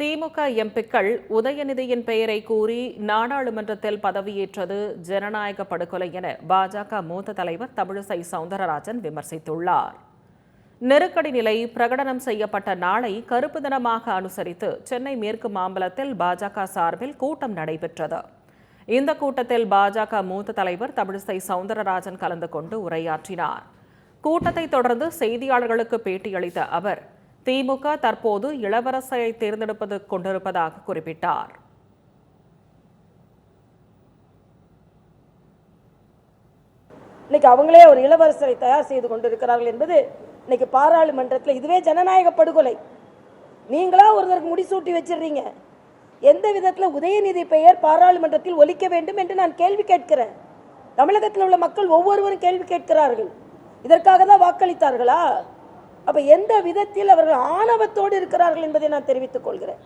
திமுக எம்பிக்கள் உதயநிதியின் பெயரை கூறி நாடாளுமன்றத்தில் பதவியேற்றது ஜனநாயக படுகொலை என பாஜக மூத்த தலைவர் தமிழிசை சவுந்தரராஜன் விமர்சித்துள்ளார். நெருக்கடி நிலை பிரகடனம் செய்யப்பட்ட நாளை கருப்பு தினமாக அனுசரித்து சென்னை மேற்கு மாம்பலத்தில் பாஜக சார்பில் கூட்டம் நடைபெற்றது. இந்த கூட்டத்தில் பாஜக மூத்த தலைவர் தமிழிசை சவுந்தரராஜன் கலந்து கொண்டு உரையாற்றினார். கூட்டத்தை தொடர்ந்து செய்தியாளர்களுக்கு பேட்டியளித்த அவர் திமுக தற்போது இளவரசரை தேர்ந்தெடுப்பது கொண்டிருப்பதாக குறிப்பிட்டார். இன்னைக்கு அவங்களே ஒரு இளவரசரை தயார் செய்து கொண்டிருக்கிறார்கள் என்பது இன்னைக்கு பாராளுமன்றத்தில் இதுவே ஜனநாயக படுகொலை. நீங்களா ஒருத்தருக்கு முடிசூட்டி வச்சிடுறீங்க. எந்த விதத்தில் உதயநிதி பெயர் பாராளுமன்றத்தில் ஒலிக்க வேண்டும் என்று நான் கேள்வி கேட்கிறேன். தமிழகத்தில் உள்ள மக்கள் ஒவ்வொருவரும் கேள்வி கேட்கிறார்கள். இதற்காக தான் வாக்களித்தார்களா? அப்போ எந்த விதத்தில் அவர்கள் ஆணவத்தோடு இருக்கிறார்கள் என்பதை நான் தெரிவித்துக் கொள்கிறேன்.